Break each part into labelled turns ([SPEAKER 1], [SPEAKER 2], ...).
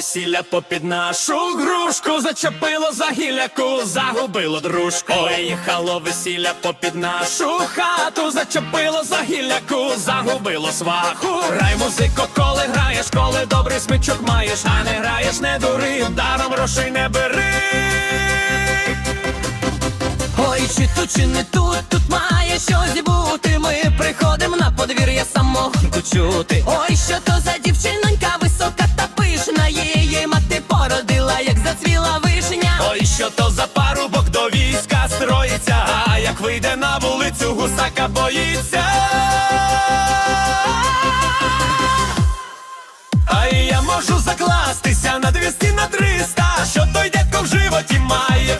[SPEAKER 1] весілля попід нашу грушку, зачепило за гілляку, загубило дружку. Ой, їхало весілля попід нашу хату, зачепило за гілляку, загубило сваху. Грай музико, коли граєш, коли добрий смичок маєш, а не граєш, не дури, даром грошей не бери.
[SPEAKER 2] Ой, чи тут, чи не тут, тут має щось бути. Ми приходимо на подвір'я самогонку чути. Ой, що то за дівчинонька
[SPEAKER 1] що то за парубок до війська строїться, а як вийде на вулицю, гусака боїться. А я можу закластися на 200 на 300 Що той дядько в животі має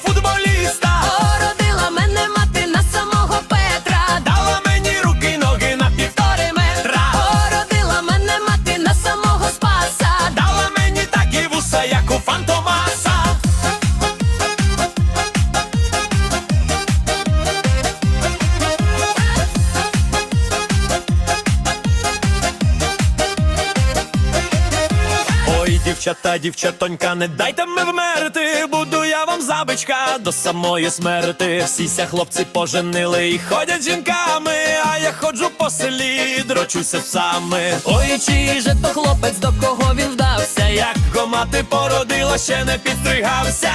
[SPEAKER 1] дівчата, дівчатонька, не дайте ми вмерти, буду я вам забичка до самої смерти. Всіся хлопці поженили і ходять жінками, а я ходжу по селі, дрочуся псами.
[SPEAKER 2] Ой, чий же то хлопець, до кого він вдався?
[SPEAKER 1] Як го мати породила, ще не підстригався.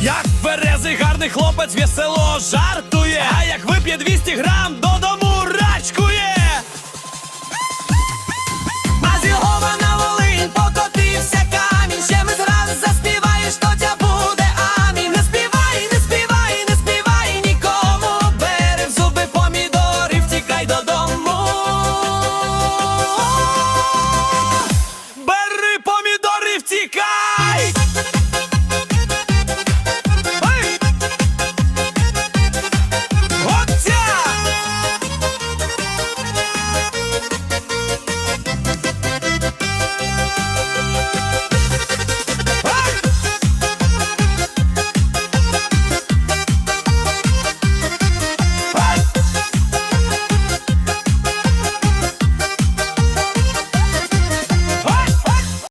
[SPEAKER 1] Як в берези гарний хлопець весело жартує, а як вип'є 200 грам додому